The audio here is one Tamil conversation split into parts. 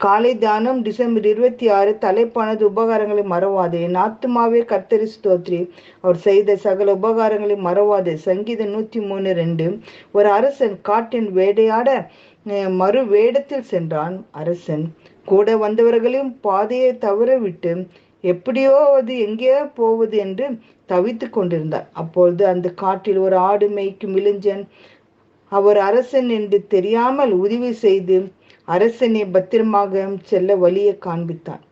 காலை தியானம் டிசம்பர் இருபத்தி ஆறு தலைப்பானது உபகாரங்களை மறவாதே. நாத்துமாவே கர்த்தரி ஸ்தோத்ரி. அவர் செய்த சகல உபகாரங்களை மறவாதே. சங்கீதம் நூத்தி மூணு ரெண்டு. ஒரு அரசன் காட்டின் வேடையாட மறு வேடத்தில் சென்றான். அரசன் கூட வந்தவர்களையும் பாதையை தவற விட்டு எப்படியோ அது எங்கேயோ போவது என்று தவித்துக் கொண்டிருந்தார். அப்பொழுது அந்த காட்டில் ஒரு ஆடு மேய்க்கும் இளைஞன் அவர் அரசன் என்று தெரியாமல் உதவி செய்து அரசனை பத்திரமாக செல்ல வழியை காண்பித்தான்.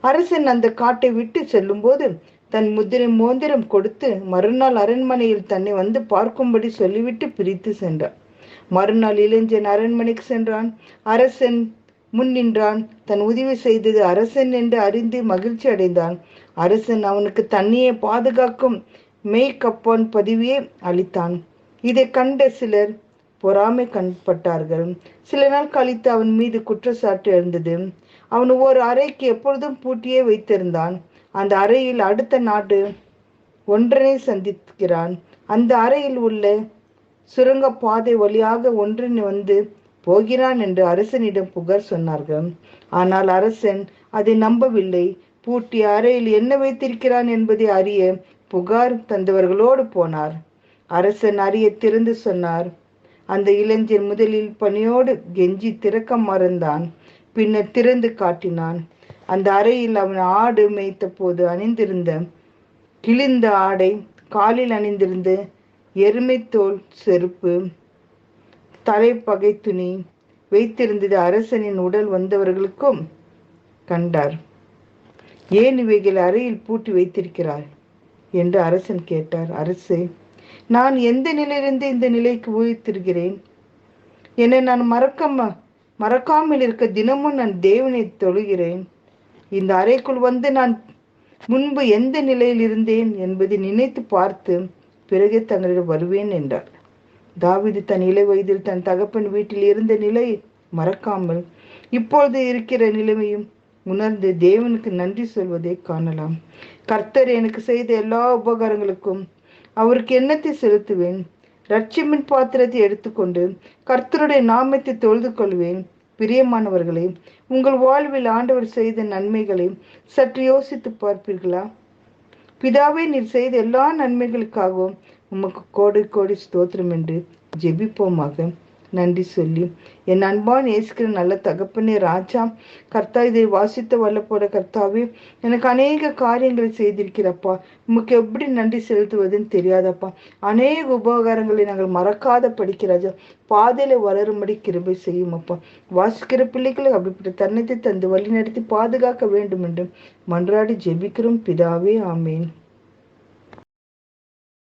அரசன் அந்த காட்டை விட்டு செல்லும்போது தன் முதிரை மோந்திரம் கொடுத்து மறுநாள் அரண்மனையில் தன்னை வந்து பார்க்கும்படி சொல்லிவிட்டு பிரித்து சென்றார் மறுநாள் இளைஞன் அரண்மனைக்கு சென்றான். அரசன் முன் நின்றான். தன் உதவி செய்தது அரசன் என்று அறிந்து மகிழ்ச்சி அடைந்தான். அரசன் அவனுக்கு தண்ணியை பாதுகாக்கும் மேய்கப்பான் பதவியை அளித்தான். இதை கண்ட சிலர் பொறாமை கண்பட்டார்கள். சில நாள் கழித்து அவன் மீது குற்றச்சாட்டு எழுந்தது. அவன் ஒரு அறைக்கு எப்பொழுதும் பூட்டியே வைத்திருந்தான். அந்த அறையில் அடுத்த நாடு ஒன்றனை சந்திக்கிறான். அந்த அறையில் உள்ள சுரங்க பாதை வழியாக ஒன்றன் வந்து போகிறான் என்று அரசனிடம் புகார் சொன்னார்கள். ஆனால் அரசன் அதை நம்பவில்லை. பூட்டி அறையில் என்ன வைத்திருக்கிறான் என்பதை அறிய புகார் தந்தவர்களோடு போனார். அரசன் அறிய திறந்து சொன்னார். அந்த இளைஞன் முதலில் பணியோடு கெஞ்சி திறக்க மறந்தான். பின்னர் திறந்து காட்டினான். அந்த அறையில் அவன் ஆடு மேய்த்த போது அணிந்திருந்த கிழிந்த ஆடை காலில் அணிந்திருந்த எருமைத்தோல் செருப்பு தலைப்பகை துணி வைத்திருந்தது அரசனின் உடல் வந்தவர்களுக்கும் கண்டார். ஏன் இவைகள் அறையில் பூட்டி வைத்திருக்கிறார் என்று அரசன் கேட்டார். அரசு நான் எந்த நிலையிலிருந்து இந்த நிலைக்கு உயிர்த்திருக்கிறேன் என்னை நான் மறக்க மறக்காமல் இருக்க தினமும் நான் தேவனை தொழுகிறேன். இந்த அறைக்குள் வந்து நான் முன்பு எந்த நிலையில் இருந்தேன் என்பதை நினைத்து பார்த்து பிறகு தங்களிடம் வருவேன் என்றார் தாவிது தன் இளை வயதில் தன் தகப்பன் வீட்டில் இருந்த நிலை மறக்காமல் இப்பொழுது இருக்கிற நிலைமையும் உணர்ந்து தேவனுக்கு நன்றி சொல்வதை காணலாம். கர்த்தர் எனக்கு செய்த எல்லா உபகாரங்களுக்கும் அவருக்கு எண்ணத்தை செலுத்துவேன்? ரட்சிமின் பாத்திரத்தை எடுத்துக்கொண்டு கர்த்தருடைய நாமத்தை தொழுது கொள்வேன் பிரியமானவர்களே உங்கள் வாழ்வில் ஆண்டவர் செய்த நன்மைகளை சற்று யோசித்து பார்ப்பீர்களா? பிதாவே நீர் செய்த எல்லா நன்மைகளுக்காகவும் உமக்கு கோடி கோடி ஸ்தோத்திரம் என்று ஜெபிப்போமாக. நன்றி சொல்லி. என் அன்பான் இயேசுகிற நல்ல தகப்பனே ராஜா கர்த்தா இதை வாசித்த வல்லப்போட கர்த்தாவே எனக்கு அநேக காரியங்களை செய்திருக்கிறப்பா. உமக்கு எப்படி நன்றி செலுத்துவதுன்னு தெரியாதப்பா. அநேக உபகாரங்களை நாங்கள் மறக்காத படிக்கிறாஜா பாதையில வளரும்படி கிருபை செய்யும் அப்பா வாசிக்கிற பிள்ளைகளை அப்படிப்பட்ட தன்னத்தை தந்து வழி நடத்தி பாதுகாக்க வேண்டும் என்று மன்றாடி ஜெபிக்கிறோம். பிதாவே ஆமேன்.